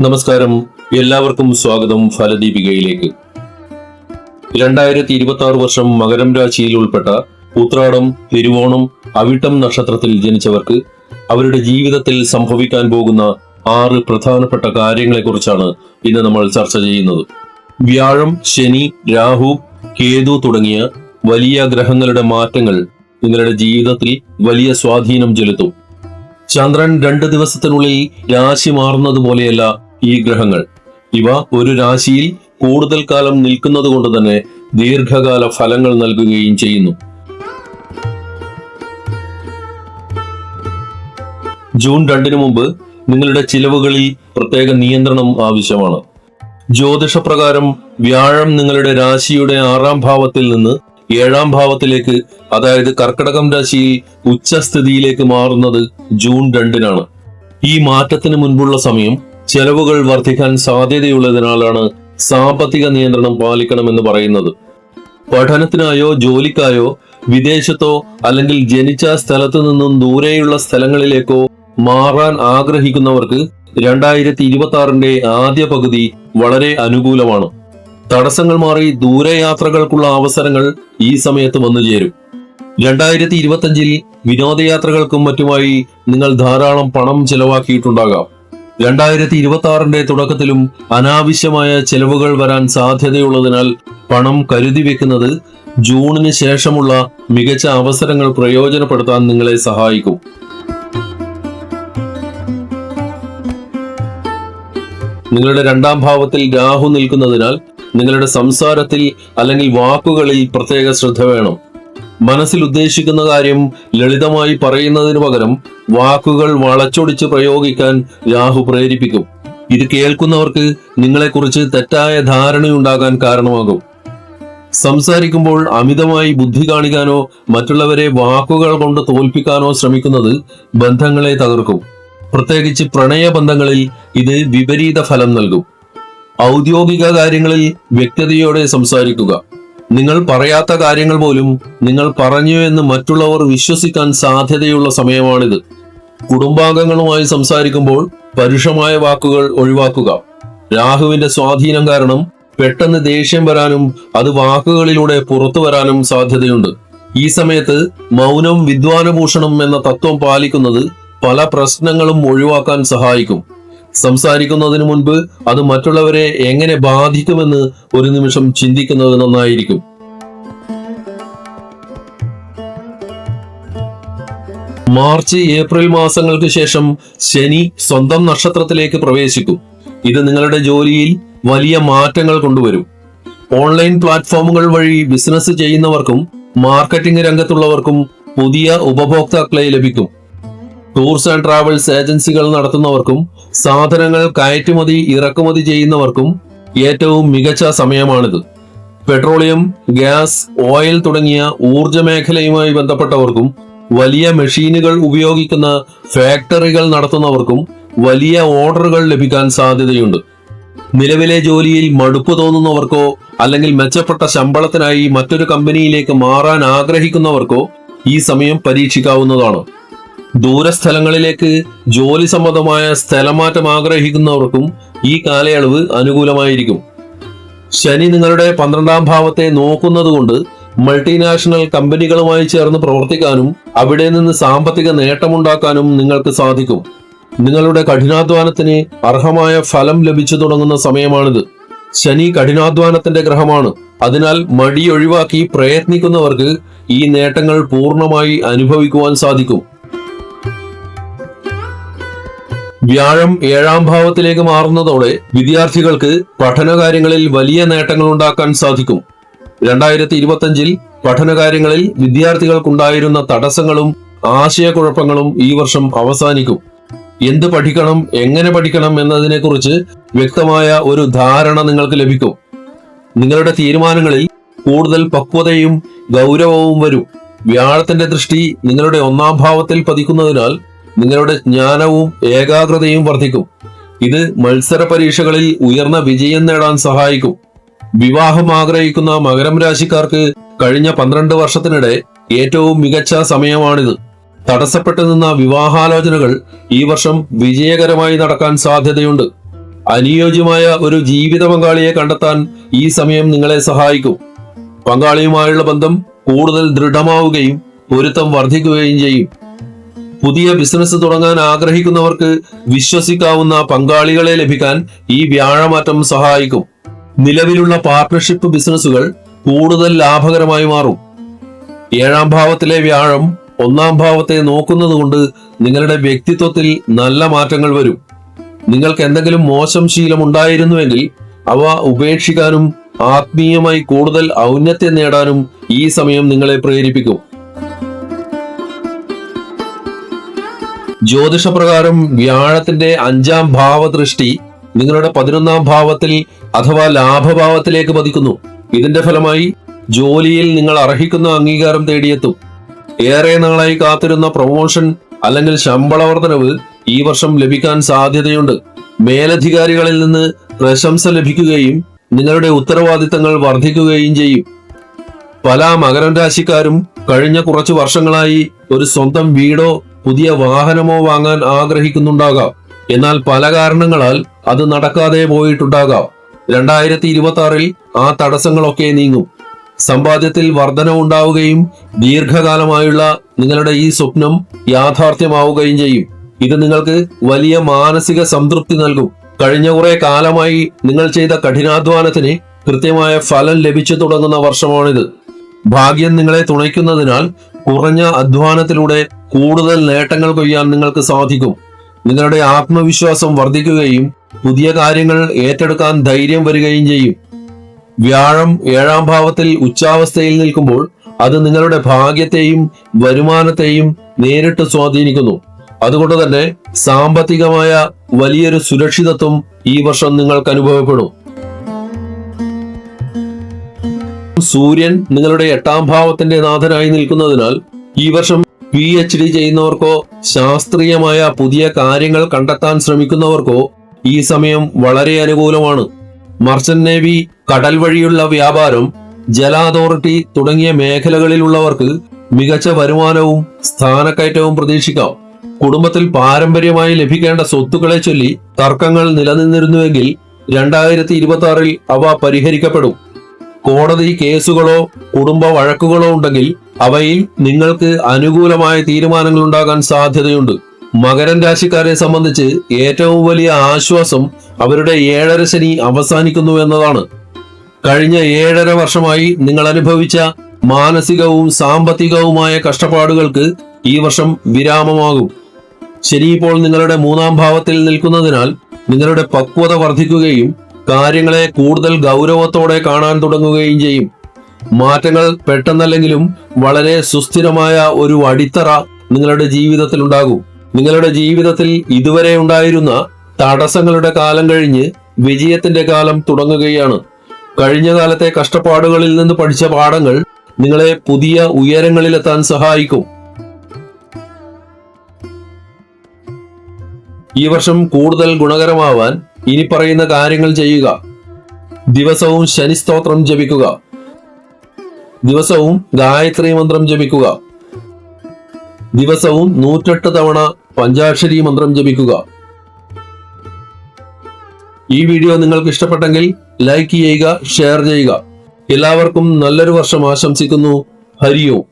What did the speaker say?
നമസ്കാരം. എല്ലാവർക്കും സ്വാഗതം ഫലദീപികയിലേക്ക്. രണ്ടായിരത്തി ഇരുപത്തി ആറ് വർഷം മകരം രാശിയിൽ ഉൾപ്പെട്ട ഉത്രാടം തിരുവോണം അവിട്ടം നക്ഷത്രത്തിൽ ജനിച്ചവർക്ക് അവരുടെ ജീവിതത്തിൽ സംഭവിക്കാൻ പോകുന്ന ആറ് പ്രധാനപ്പെട്ട കാര്യങ്ങളെക്കുറിച്ചാണ് ഇന്ന് നമ്മൾ ചർച്ച ചെയ്യുന്നത്. വ്യാഴം ശനി രാഹു കേതു തുടങ്ങിയ വലിയ ഗ്രഹങ്ങളുടെ മാറ്റങ്ങൾ നിങ്ങളുടെ ജീവിതത്തിൽ വലിയ സ്വാധീനം ചെലുത്തും. ചന്ദ്രൻ രണ്ട് ദിവസത്തിനുള്ളിൽ രാശി മാറുന്നത് പോലെയല്ല ഈ ഗ്രഹങ്ങൾ. ഇവ ഒരു രാശിയിൽ കൂടുതൽ കാലം നിൽക്കുന്നത് കൊണ്ട് തന്നെ ദീർഘകാല ഫലങ്ങൾ നൽകുകയും ചെയ്യുന്നു. ജൂൺ രണ്ടിന് മുമ്പ് നിങ്ങളുടെ ചിലവുകളിൽ പ്രത്യേക നിയന്ത്രണം ആവശ്യമാണ്. ജ്യോതിഷപ്രകാരം വ്യാഴം നിങ്ങളുടെ രാശിയുടെ ആറാം ഭാവത്തിൽ നിന്ന് ഏഴാം ഭാവത്തിലേക്ക് അതായത് കർക്കടകം രാശിയിൽ ഉച്ചസ്ഥിതിയിലേക്ക് മാറുന്നത് ജൂൺ രണ്ടിനാണ്. ഈ മാറ്റത്തിന് മുൻപുള്ള സമയം ചെലവുകൾ വർദ്ധിക്കാൻ സാധ്യതയുള്ളതിനാലാണ് സാമ്പത്തിക നിയന്ത്രണം പാലിക്കണമെന്ന് പറയുന്നത്. പഠനത്തിനായോ ജോലിക്കായോ വിദേശത്തോ അല്ലെങ്കിൽ ജനിച്ച സ്ഥലത്തു നിന്നും ദൂരെയുള്ള സ്ഥലങ്ങളിലേക്കോ മാറാൻ ആഗ്രഹിക്കുന്നവർക്ക് രണ്ടായിരത്തി ഇരുപത്തി ആറിന്റെ ആദ്യ പകുതി വളരെ അനുകൂലമാണ്. തടസ്സങ്ങൾ മാറി ദൂരയാത്രകൾക്കുള്ള അവസരങ്ങൾ ഈ സമയത്ത് വന്നു ചേരും. രണ്ടായിരത്തി ഇരുപത്തഞ്ചിൽ വിനോദയാത്രകൾക്കും മറ്റുമായി നിങ്ങൾ ധാരാളം പണം ചെലവാക്കിയിട്ടുണ്ടാകാം. രണ്ടായിരത്തി ഇരുപത്തി ആറിന്റെ തുടക്കത്തിലും അനാവശ്യമായ ചെലവുകൾ വരാൻ സാധ്യതയുള്ളതിനാൽ പണം കരുതി വെക്കുന്നത് ജൂണിന് ശേഷമുള്ള മികച്ച അവസരങ്ങൾ പ്രയോജനപ്പെടുത്താൻ നിങ്ങളെ സഹായിക്കും. നിങ്ങളുടെ രണ്ടാം ഭാവത്തിൽ രാഹു നിൽക്കുന്നതിനാൽ നിങ്ങളുടെ സംസാരത്തിൽ അല്ലെങ്കിൽ വാക്കുകളിൽ പ്രത്യേക ശ്രദ്ധ വേണം. മനസ്സിൽ ഉദ്ദേശിക്കുന്ന കാര്യം ലളിതമായി പറയുന്നതിനു പകരം വാക്കുകൾ വളച്ചൊടിച്ച് പ്രയോഗിക്കാൻ രാഹു പ്രേരിപ്പിക്കും. ഇത് കേൾക്കുന്നവർക്ക് നിങ്ങളെക്കുറിച്ച് തെറ്റായ ധാരണയുണ്ടാകാൻ കാരണമാകും. സംസാരിക്കുമ്പോൾ അമിതമായി ബുദ്ധി കാണിക്കാനോ മറ്റുള്ളവരെ വാക്കുകൾ കൊണ്ട് തോൽപ്പിക്കാനോ ശ്രമിക്കുന്നത് ബന്ധങ്ങളെ തകർക്കും. പ്രത്യേകിച്ച് പ്രണയബന്ധങ്ങളിൽ ഇത് വിപരീത ഫലം നൽകും. ഔദ്യോഗിക കാര്യങ്ങളിൽ വ്യക്തതയോടെ സംസാരിക്കുക. നിങ്ങൾ പറയാത്ത കാര്യങ്ങൾ പോലും നിങ്ങൾ പറഞ്ഞു എന്ന് മറ്റുള്ളവർ വിശ്വസിക്കാൻ സാധ്യതയുള്ള സമയമാണിത്. കുടുംബാംഗങ്ങളുമായി സംസാരിക്കുമ്പോൾ പരുഷമായ വാക്കുകൾ ഒഴിവാക്കുക. രാഹുവിന്റെ സ്വാധീനം കാരണം പെട്ടെന്ന് ദേഷ്യം വരാനും അത് വാക്കുകളിലൂടെ പുറത്തു വരാനും സാധ്യതയുണ്ട്. ഈ സമയത്ത് മൗനം വിദ്വാനഭൂഷണം എന്ന തത്വം പാലിക്കുന്നത് പല പ്രശ്നങ്ങളും ഒഴിവാക്കാൻ സഹായിക്കും. സംസാരിക്കുന്നതിന് മുൻപ് അത് മറ്റുള്ളവരെ എങ്ങനെ ബാധിക്കുമെന്ന് ഒരു നിമിഷം ചിന്തിക്കുന്നത് നന്നായിരിക്കും. മാർച്ച് ഏപ്രിൽ മാസങ്ങൾക്ക് ശേഷം ശനി സ്വന്തം നക്ഷത്രത്തിലേക്ക് പ്രവേശിക്കും. ഇത് നിങ്ങളുടെ ജോലിയിൽ വലിയ മാറ്റങ്ങൾ കൊണ്ടുവരും. ഓൺലൈൻ പ്ലാറ്റ്ഫോമുകൾ വഴി ബിസിനസ് ചെയ്യുന്നവർക്കും മാർക്കറ്റിംഗ് രംഗത്തുള്ളവർക്കും പുതിയ ഉപഭോക്താക്കളെ ലഭിക്കും. ടൂർസ് ആൻഡ് ട്രാവൽസ് ഏജൻസികൾ നടത്തുന്നവർക്കും സാധനങ്ങൾ കയറ്റുമതി ഇറക്കുമതി ചെയ്യുന്നവർക്കും ഏറ്റവും മികച്ച സമയമാണിത്. പെട്രോളിയം ഗ്യാസ് ഓയിൽ തുടങ്ങിയ ഊർജ മേഖലയുമായി ബന്ധപ്പെട്ടവർക്കും വലിയ മെഷീനുകൾ ഉപയോഗിക്കുന്ന ഫാക്ടറികൾ നടത്തുന്നവർക്കും വലിയ ഓർഡറുകൾ ലഭിക്കാൻ സാധ്യതയുണ്ട്. നിലവിലെ ജോലിയിൽ മടുപ്പ് തോന്നുന്നവർക്കോ അല്ലെങ്കിൽ മെച്ചപ്പെട്ട ശമ്പളത്തിനായി മറ്റൊരു കമ്പനിയിലേക്ക് മാറാൻ ആഗ്രഹിക്കുന്നവർക്കോ ഈ സമയം പരീക്ഷിക്കാവുന്നതാണ്. ദൂരസ്ഥലങ്ങളിലേക്ക് ജോലി സംബന്ധമായ സ്ഥലമാറ്റം ആഗ്രഹിക്കുന്നവർക്കും ഈ കാലയളവ് അനുകൂലമായിരിക്കും. ശനി നിങ്ങളുടെ പന്ത്രണ്ടാം ഭാവത്തെ നോക്കുന്നതുകൊണ്ട് മൾട്ടിനാഷണൽ കമ്പനികളുമായി ചേർന്ന് പ്രവർത്തിക്കാനും അവിടെ നിന്ന് സാമ്പത്തിക നേട്ടമുണ്ടാക്കാനും നിങ്ങൾക്ക് സാധിക്കും. നിങ്ങളുടെ കഠിനാധ്വാനത്തിന് അർഹമായ ഫലം ലഭിച്ചു തുടങ്ങുന്ന സമയമാണിത്. ശനി കഠിനാധ്വാനത്തിന്റെ ഗ്രഹമാണ്. അതിനാൽ മടി ഒഴിവാക്കി പ്രയത്നിക്കുന്നവർക്ക് ഈ നേട്ടങ്ങൾ പൂർണമായി അനുഭവിക്കുവാൻ സാധിക്കും. വ്യാഴം ഏഴാം ഭാവത്തിലേക്ക് മാറുന്നതോടെ വിദ്യാർത്ഥികൾക്ക് പഠനകാര്യങ്ങളിൽ വലിയ നേട്ടങ്ങൾ ഉണ്ടാക്കാൻ സാധിക്കും. രണ്ടായിരത്തി ഇരുപത്തഞ്ചിൽ പഠനകാര്യങ്ങളിൽ വിദ്യാർത്ഥികൾക്കുണ്ടായിരുന്ന തടസ്സങ്ങളും ആശയക്കുഴപ്പങ്ങളും ഈ വർഷം അവസാനിക്കും. എന്ത് പഠിക്കണം എങ്ങനെ പഠിക്കണം എന്നതിനെക്കുറിച്ച് വ്യക്തമായ ഒരു ധാരണ നിങ്ങൾക്ക് ലഭിക്കും. നിങ്ങളുടെ തീരുമാനങ്ങളിൽ കൂടുതൽ പക്വതയും ഗൗരവവും വരും. വ്യാഴത്തിന്റെ ദൃഷ്ടി നിങ്ങളുടെ ഒന്നാം ഭാവത്തിൽ പതിക്കുന്നതിനാൽ നിങ്ങളുടെ ജ്ഞാനവും ഏകാഗ്രതയും വർദ്ധിക്കും. ഇത് മത്സര പരീക്ഷകളിൽ ഉയർന്ന വിജയം നേടാൻ സഹായിക്കും. വിവാഹം ആഗ്രഹിക്കുന്ന മകരം രാശിക്കാർക്ക് കഴിഞ്ഞ പന്ത്രണ്ട് വർഷത്തിനിടെ ഏറ്റവും മികച്ച സമയമാണിത്. തടസ്സപ്പെട്ടു നിന്ന വിവാഹാലോചനകൾ ഈ വർഷം വിജയകരമായി നടക്കാൻ സാധ്യതയുണ്ട്. അനുയോജ്യമായ ഒരു ജീവിത പങ്കാളിയെ കണ്ടെത്താൻ ഈ സമയം നിങ്ങളെ സഹായിക്കും. പങ്കാളിയുമായുള്ള ബന്ധം കൂടുതൽ ദൃഢമാവുകയും പൊരുത്തം വർദ്ധിക്കുകയും ചെയ്യും. പുതിയ ബിസിനസ് തുടങ്ങാൻ ആഗ്രഹിക്കുന്നവർക്ക് വിശ്വസിക്കാവുന്ന പങ്കാളികളെ ലഭിക്കാൻ ഈ വ്യാഴമാറ്റം സഹായിക്കും. നിലവിലുള്ള പാർട്ണർഷിപ്പ് ബിസിനസ്സുകൾ കൂടുതൽ ലാഭകരമായി മാറും. ഏഴാം ഭാവത്തിലെ വ്യാഴം ഒന്നാം ഭാവത്തെ നോക്കുന്നതുകൊണ്ട് നിങ്ങളുടെ വ്യക്തിത്വത്തിൽ നല്ല മാറ്റങ്ങൾ വരും. നിങ്ങൾക്ക് എന്തെങ്കിലും മോശം ശീലം ഉണ്ടായിരുന്നുവെങ്കിൽ അവ ഉപേക്ഷിക്കാനും ആത്മീയമായി കൂടുതൽ ഔന്നത്യം നേടാനും ഈ സമയം നിങ്ങളെ പ്രേരിപ്പിക്കും. ജ്യോതിഷപ്രകാരം വ്യാഴത്തിന്റെ അഞ്ചാം ഭാവദൃഷ്ടി നിങ്ങളുടെ പതിനൊന്നാം ഭാവത്തിൽ അഥവാ ലാഭഭാവത്തിലേക്ക് പതിക്കുന്നു. ഇതിന്റെ ഫലമായി ജോലിയിൽ നിങ്ങൾ അർഹിക്കുന്ന അംഗീകാരം തേടിയെത്തും. ഏറെ നാളായി കാത്തിരുന്ന പ്രൊമോഷൻ അല്ലെങ്കിൽ ശമ്പള വർധനവ് ഈ വർഷം ലഭിക്കാൻ സാധ്യതയുണ്ട്. മേലധികാരികളിൽ നിന്ന് പ്രശംസ ലഭിക്കുകയും നിങ്ങളുടെ ഉത്തരവാദിത്തങ്ങൾ വർദ്ധിക്കുകയും ചെയ്യും. പല മകരം രാശിക്കാരും കഴിഞ്ഞ കുറച്ചു വർഷങ്ങളായി ഒരു സ്വന്തം വീടോ പുതിയ വാഹനമോ വാങ്ങാൻ ആഗ്രഹിക്കുന്നുണ്ടാകാം. എന്നാൽ പല കാരണങ്ങളാൽ അത് നടക്കാതെ പോയിട്ടുണ്ടാകാം. രണ്ടായിരത്തി ഇരുപത്തി ആറിൽ ആ തടസ്സങ്ങളൊക്കെ നീങ്ങും. സമ്പാദ്യത്തിൽ വർധനവുണ്ടാവുകയും ദീർഘകാലമായുള്ള നിങ്ങളുടെ ഈ സ്വപ്നം യാഥാർത്ഥ്യമാവുകയും ചെയ്യും. ഇത് നിങ്ങൾക്ക് വലിയ മാനസിക സംതൃപ്തി നൽകും. കഴിഞ്ഞ കുറെ കാലമായി നിങ്ങൾ ചെയ്ത കഠിനാധ്വാനത്തിന് കൃത്യമായ ഫലം ലഭിച്ചു തുടങ്ങുന്ന വർഷമാണിത്. ഭാഗ്യം നിങ്ങളെ തുണയ്ക്കുന്നതിനാൽ കുറഞ്ഞ അധ്വാനത്തിലൂടെ കൂടുതൽ നേട്ടങ്ങൾ കൊയ്യാൻ നിങ്ങൾക്ക് സാധിക്കും. നിങ്ങളുടെ ആത്മവിശ്വാസം വർദ്ധിക്കുകയും പുതിയ കാര്യങ്ങൾ ഏറ്റെടുക്കാൻ ധൈര്യം വരികയും ചെയ്യും. വ്യാഴം ഏഴാം ഭാവത്തിൽ ഉച്ചാവസ്ഥയിൽ നിൽക്കുമ്പോൾ അത് നിങ്ങളുടെ ഭാഗ്യത്തെയും വരുമാനത്തെയും നേരിട്ട് സ്വാധീനിക്കുന്നു. അതുകൊണ്ട് തന്നെ സാമ്പത്തികമായ വലിയൊരു സുരക്ഷിതത്വം ഈ വർഷം നിങ്ങൾക്ക് അനുഭവപ്പെടും. സൂര്യൻ നിങ്ങളുടെ എട്ടാം ഭാവത്തിന്റെ നാഥനായി നിൽക്കുന്നതിനാൽ ഈ വർഷം പി എച്ച് ഡി ചെയ്യുന്നവർക്കോ ശാസ്ത്രീയമായ പുതിയ കാര്യങ്ങൾ കണ്ടെത്താൻ ശ്രമിക്കുന്നവർക്കോ ഈ സമയം വളരെ അനുകൂലമാണ്. മർച്ചന്റ് നേവി കടൽ വഴിയുള്ള വ്യാപാരം ജല അതോറിറ്റി തുടങ്ങിയ മേഖലകളിലുള്ളവർക്ക് മികച്ച വരുമാനവും സ്ഥാനക്കയറ്റവും പ്രതീക്ഷിക്കാം. കുടുംബത്തിൽ പാരമ്പര്യമായി ലഭിക്കേണ്ട സ്വത്തുക്കളെ ചൊല്ലി തർക്കങ്ങൾ നിലനിന്നിരുന്നുവെങ്കിൽ രണ്ടായിരത്തി ഇരുപത്തി ആറിൽ അവ പരിഹരിക്കപ്പെടും. കോടതി കേസുകളോ കുടുംബ വഴക്കുകളോ ഉണ്ടെങ്കിൽ അവയിൽ നിങ്ങൾക്ക് അനുകൂലമായ തീരുമാനങ്ങൾ ഉണ്ടാകാൻ സാധ്യതയുണ്ട്. മകരൻ രാശിക്കാരെ സംബന്ധിച്ച് ഏറ്റവും വലിയ ആശ്വാസം അവരുടെ ഏഴര ശനി അവസാനിക്കുന്നു എന്നതാണ്. കഴിഞ്ഞ ഏഴര വർഷമായി നിങ്ങൾ അനുഭവിച്ച മാനസികവും സാമ്പത്തികവുമായ കഷ്ടപ്പാടുകൾക്ക് ഈ വർഷം വിരാമമാകും. ശനി ഇപ്പോൾ നിങ്ങളുടെ മൂന്നാം ഭാവത്തിൽ നിൽക്കുന്നതിനാൽ നിങ്ങളുടെ പക്വത വർദ്ധിക്കുകയും കാര്യങ്ങളെ കൂടുതൽ ഗൗരവത്തോടെ കാണാൻ തുടങ്ങുകയും ചെയ്യും. മാറ്റങ്ങൾ പെട്ടെന്നല്ലെങ്കിലും വളരെ സുസ്ഥിരമായ ഒരു അടിത്തറ നിങ്ങളുടെ ജീവിതത്തിൽ ഉണ്ടാകും. നിങ്ങളുടെ ജീവിതത്തിൽ ഇതുവരെ ഉണ്ടായിരുന്ന തടസ്സങ്ങളുടെ കാലം കഴിഞ്ഞ് വിജയത്തിന്റെ കാലം തുടങ്ങുകയാണ്. കഴിഞ്ഞ കാലത്തെ കഷ്ടപ്പാടുകളിൽ നിന്ന് പഠിച്ച പാഠങ്ങൾ നിങ്ങളെ പുതിയ ഉയരങ്ങളിലെത്താൻ സഹായിക്കും. ഈ വർഷം കൂടുതൽ ഗുണകരമാവാൻ ഇനി പറയുന്ന കാര്യങ്ങൾ ചെയ്യുക. ദിവസവും ശനി സ്തോത്രം ജപിക്കുക. ദിവസവും ഗായത്രി മന്ത്രം ജപിക്കുക. ദിവസവും നൂറ്റെട്ട് തവണ പഞ്ചാക്ഷരി മന്ത്രം ജപിക്കുക. ഈ വീഡിയോ നിങ്ങൾക്ക് ഇഷ്ടപ്പെട്ടെങ്കിൽ ലൈക്ക് ചെയ്യുക ഷെയർ ചെയ്യുക. എല്ലാവർക്കും നല്ലൊരു വർഷം ആശംസിക്കുന്നു. ഹരിയോം